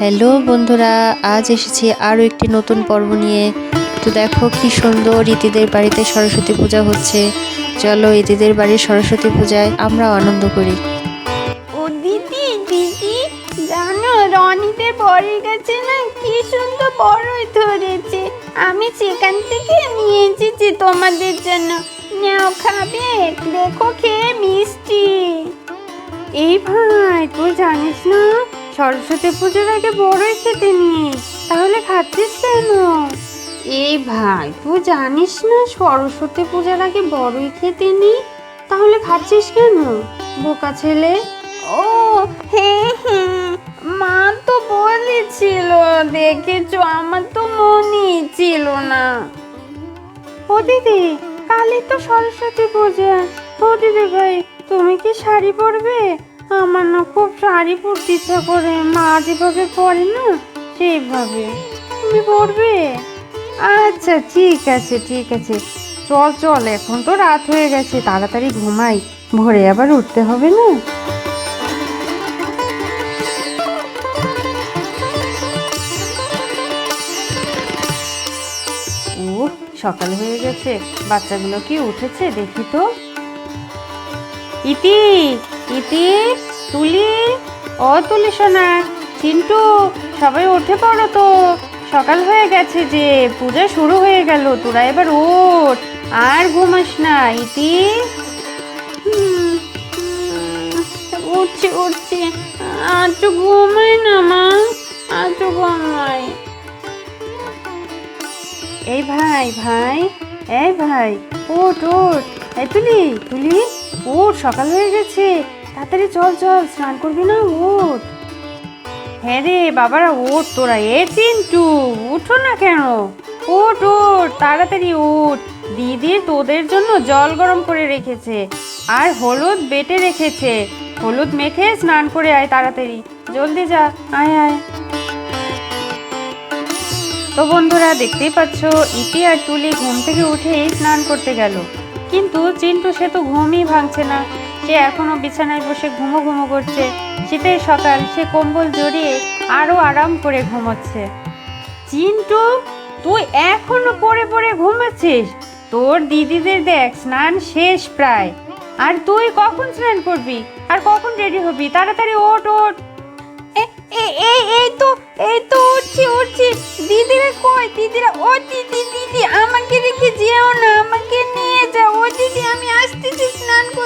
Hello বন্ধুরা, আজ এসেছি আরও একটি নতুন পর্ব নিয়ে। তো দেখো কি সুন্দর ইতিদের বাড়িতে সরস্বতী পূজা হচ্ছে। চলো ইতিদের বাড়ির সরস্বতী পূজায় আমরা আনন্দ করি। ও দিদি দিদি, জানো রনিদের বরের কাছে না কি সুন্দর বড়ই ধরেছে। আমি সেখান থেকে নিয়ে এসেছি তোমাদের জন্য। নাও খাবে, দেখো খেয়ে মিষ্টি। এই ভাই, তুই জানিস না সরস্বতী পুজোর আগে বড়ই খেতে নিয়ে। তাহলে খাচ্ছিস কেন? এই ভাই তুই জানিস না সরস্বতী পূজার আগে বড়ই খেতে নেই? তাহলে খাচ্ছিস কেন? বোকা ছেলে। ও হ্যাঁ হ্যাঁ মা তো বলেছিল দেখেছ আমার তো মনেই ছিল না। ও দিদি কালই তো সরস্বতী পূজা। ও দিদি ভাই তুমি কি শাড়ি পরবে? আমার না খুব শাড়ি পরতে ইচ্ছা করে। মা যেভাবে পরে না, সেইভাবে। তুমি পরবে? আচ্ছা ঠিক আছে ঠিক আছে। চল চল, এখন তো রাত হয়ে গেছে, তাড়াতাড়ি ঘুমাই। ভোরে আবার উঠতে হবে না? ও সকাল হয়ে গেছে। বাচ্চাগুলো কি উঠেছে দেখি তো। ইতি! ইতি তুলি ও তুলি সোনা চিন্টু সবাই উঠে পড়ো তো। সকাল হয়ে গেছে যে পূজা শুরু হয়ে গেল তোরা এবার ওঠ আর ঘুমাস না ইতি। উঠছি উঠছি আর তো ঘুমাই না মা আর তো ঘুমাই। এই ভাই ভাই এই ভাই ওঠ ওঠ এই তুলি তুলি। ওঠ সকাল হয়ে গেছে। তাড়াতাড়ি চল চল, স্নান করবি না ওঠ হ্যাঁ রে বাবারা ওঠ তোরা এ চিন্টু, উঠো না কেন। ওঠ ওঠ, তাড়াতাড়ি ওঠ। দিদি তোদের জন্য জল গরম করে রেখেছে, আর হলুদ বেটে রেখেছে। হলুদ মেখে স্নান করে আয় তাড়াতাড়ি। জলদি যা, আয় আয়। তো বন্ধুরা, দেখতেই পাচ্ছ, ইতি আর তুলি ঘুম থেকে উঠেই স্নান করতে গেল। কিন্তু চিন্টু, সে তো ঘুমই ভাঙছে না। সে এখনও বিছানায় বসে ঘুমো ঘুমো করছে। শীতের সকাল, সে কম্বল জড়িয়ে আরও আরাম করে ঘুমোচ্ছে। চিন্টু, তুই এখনও পড়ে পড়ে ঘুমাচ্ছিস? তোর দিদিদের দেখ, স্নান শেষ প্রায়। আর তুই কখন স্নান করবি? আর কখন রেডি হবি? তাড়াতাড়ি ওঠ ওঠ। এই এই তো এই তো উঠছি উঠছি। দিদিরা কই? দিদিরা, ও দিদি দিদি, আমাকে রেখে যেও না।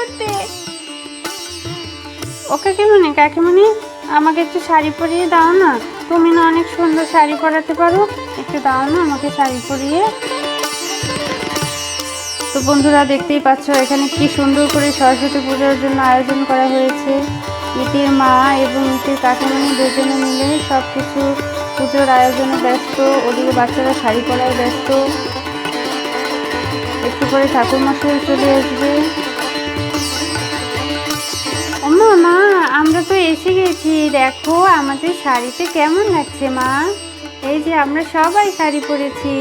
করতে। ও কাকিমণি কাকিমণি? আমাকে একটু শাড়ি পরিয়ে দাও না। তুমি না অনেক সুন্দর শাড়ি পরাতে পারো। একটু দাও না আমাকে শাড়ি পরিয়ে। তো বন্ধুরা, দেখতেই পাচ্ছ এখানে কি সুন্দর করে সরস্বতী পুজোর জন্য আয়োজন করা হয়েছে। ইতির মা এবং ইতির কাকিমণি দুজনে মিলে সব কিছু পুজোর আয়োজনে ব্যস্ত। ওদিকে বাচ্চারা শাড়ি পরায় ব্যস্ত। একটু করে ঠাকুর মশাই চলে আসবে। মা, আমরা তো এসে গেছি। দেখো, আমাদের শাড়িতে কেমন লাগছে মা? এই যে আমরা সবাই শাড়ি পরেছি।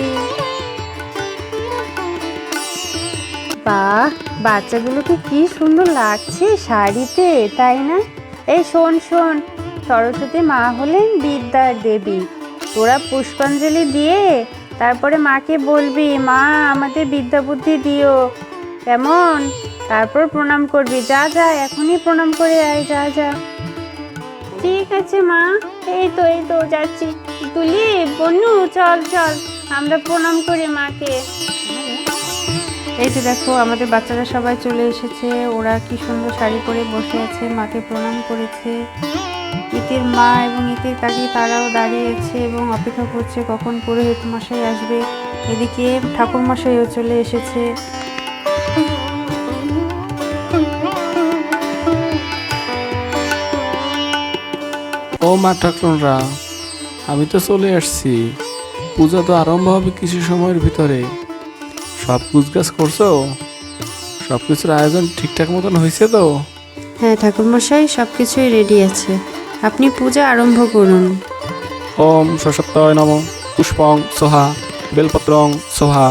বাহ, বাচ্চাগুলোকে কি সুন্দর লাগছে শাড়িতে, তাই না? এই শোন শোন, সরস্বতী মা হলেন বিদ্যার দেবী। তোরা পুষ্পাঞ্জলি দিয়ে তারপরে মাকে বলবি, মা, আমাদের বিদ্যা বুদ্ধি দিও। কেমন? তারপর প্রণাম করবি, যা যা, এখনই প্রণাম করে আয়, যা যা। ঠিক আছে, মা। এই তো এই তো, যাচ্ছি। তুলি, বনু, চল চল। আমরা প্রণাম করি মাকে। এই যে দেখো, আমাদের বাচ্চারা সবাই চলে এসেছে। ওরা কি সুন্দর শাড়ি পরে বসে আছে, মাকে প্রণাম করেছে। ইতির মা এবং ইতির কাকি, তারাও দাঁড়িয়েছে এবং অপেক্ষা করছে কখন পুরোহিত মশাই আসবে। এদিকে ঠাকুর মশাইও চলে এসেছে। ও মা ঠাকুররা আমি তো চলে আসছি। পূজা তো আরম্ভ হবে কিছু সময়ের ভিতরে। সব কুচগাছ করছ? সব কিছুর আয়োজন ঠিকঠাক মতন হয়েছে তো? হ্যাঁ ঠাকুরমশাই সব কিছুই রেডি আছে। আপনি পূজা আরম্ভ করুন। ওম সশক্তয় নম পুষ্পং সোহা বেলপত্রং সোহা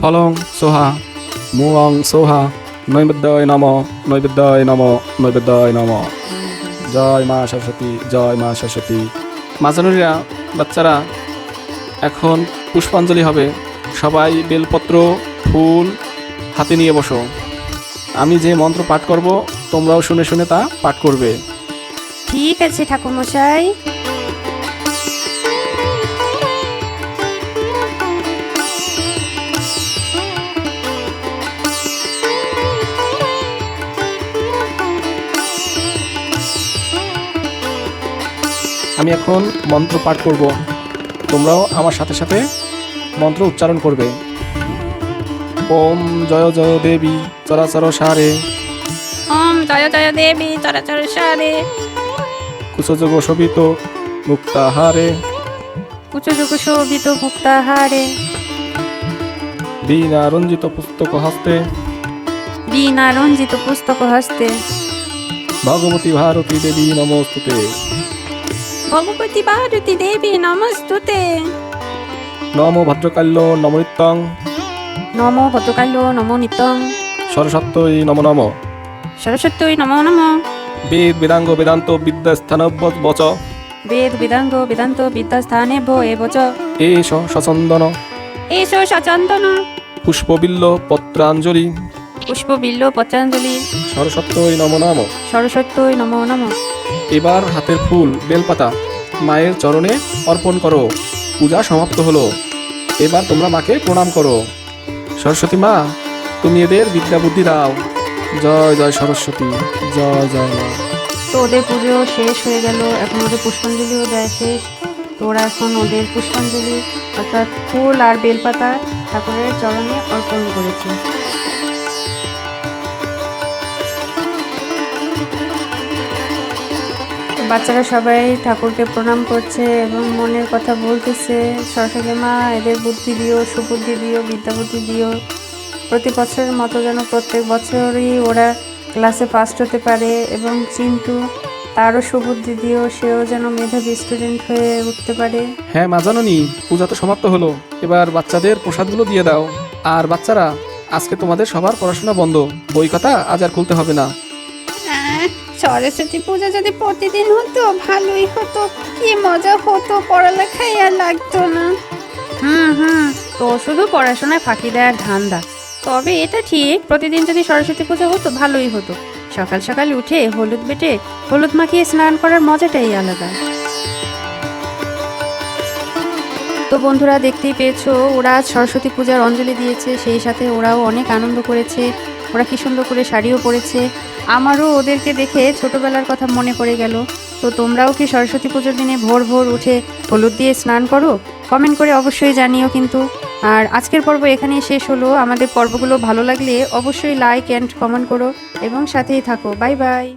ফলং সোহা। মুয়ং সোহা নৈবেদ্যয় নম নৈবেদ্যয় নম নৈবেদ্যয় নম জয় মা সরস্বতী জয় মা সরস্বতী মাজানুরিরা বাচ্চারা এখন পুষ্পাঞ্জলি হবে। সবাই বেলপত্র ফুল হাতে নিয়ে বসো। আমি যে মন্ত্র পাঠ করব তোমরাও শুনে শুনে তা পাঠ করবে। ঠিক আছে ঠাকুরমশাই। আমি এখন মন্ত্র পাঠ করব। তোমরাও আমার সাথে সাথে মন্ত্র উচ্চারণ করবে। ওম জয় জয় দেবী চরাচর সারে। ওম জয় জয় দেবী চরাচর সারে। কুশযোগ শোভিত মুক্তাহারে কুচযুগ শোভিত মুক্তাহারে বীণা রঞ্জিত পুস্তক হস্তে। বীণা রঞ্জিত পুস্তক হস্তে। ভগবতী ভারতী দেবী নমস্তুতে। ভগবতী ভারতী দেবী নমস্তুতে। নম ভদ্রকাল্য নমৃত্যং নমো ভদ্রকাল্য নমো নিত্যং। সরস্বত্যই নম নম। সরস্বত্যই নমো নমঃ। বেদ বেদাঙ্গ বেদান্ত বিদ্যা বিদ্যাস্থান বচ। বেদ বেদাঙ্গ বেদান্ত বিদ্যাস্থানে ভো এ বচ। এষ সচন্দন। এসো সচন্দন। পুষ্পবিল্ল পত্রাঞ্জলি। পুষ্পবিল্ল পত্রাঞ্জলি সরস্বত্যই নম নম। সরস্বত্যই নমো নমঃ। এবার হাতের ফুল বেলপাতা মায়ের চরণে অর্পণ করো। পূজা সমাপ্ত হলো। এবার তোমরা মাকে প্রণাম করো। সরস্বতী মা তুমি এদের বিদ্যা বুদ্ধি দাও। জয় জয় সরস্বতী জয় জয় মা। তো ওদের পুজো শেষ হয়ে গেল এখন ওদের পুষ্পাঞ্জলিও দেয় শেষ। তো ওরা এখন ওদের পুষ্পাঞ্জলি অর্থাৎ ফুল আর বেলপাতা ঠাকুরের চরণে অর্পণ করেছে। বাচ্চারা সবাই ঠাকুরকে প্রণাম করছে এবং মনের কথা বলতেছে। সরস্বতী মা, এদের বুদ্ধি দিও, সুবুদ্ধি দিও বিদ্যা বুদ্ধি দিও। প্রতি বছরের মতো যেন প্রত্যেক বছরই ওরা ক্লাসে ফার্স্ট হতে পারে এবং চিন্টু তারও সুবুদ্ধি দিও, সেও যেন মেধাবী স্টুডেন্ট হয়ে উঠতে পারে। হ্যাঁ মা জাননি, পূজা তো সমাপ্ত হলো। এবার বাচ্চাদের প্রসাদগুলো দিয়ে দাও। আর বাচ্চারা, আজকে তোমাদের সবার পড়াশোনা বন্ধ। বই খাতা আজ আর খুলতে হবে না। সরস্বতী পূজা যদি প্রতিদিন হতো, ভালোই হতো। কি মজা হতো পড়ালেখাই আর লাগতো না। হুম হুম, তো শুধু পড়াশোনায় ফাঁকি দেওয়ার ধান্দা। তবে এটা ঠিক, প্রতিদিন যদি সরস্বতী পূজা হতো, ভালোই হতো। সকাল সকাল উঠে হলুদ বেটে, হলুদ মাখিয়ে স্নান করার মজাটাই আলাদা। তো বন্ধুরা, দেখতেই পেয়েছ, ওরা সরস্বতী পূজার অঞ্জলি দিয়েছে, সেই সাথে ওরাও অনেক আনন্দ করেছে। ওরা কী সুন্দর করে শাড়িও পরেছে। আমারও ওদেরকে দেখে ছোটোবেলার কথা মনে পড়ে গেল। তো তোমরাও কি সরস্বতী পুজোর দিনে ভোর ভোর উঠে হলুদ দিয়ে স্নান করো? কমেন্ট করে অবশ্যই জানিও কিন্তু। আর আজকের পর্ব এখানেই শেষ হলো। আমাদের পর্বগুলো ভালো লাগলে অবশ্যই লাইক অ্যান্ড কমেন্ট করো। এবং সাথেই থাকো। Bye bye.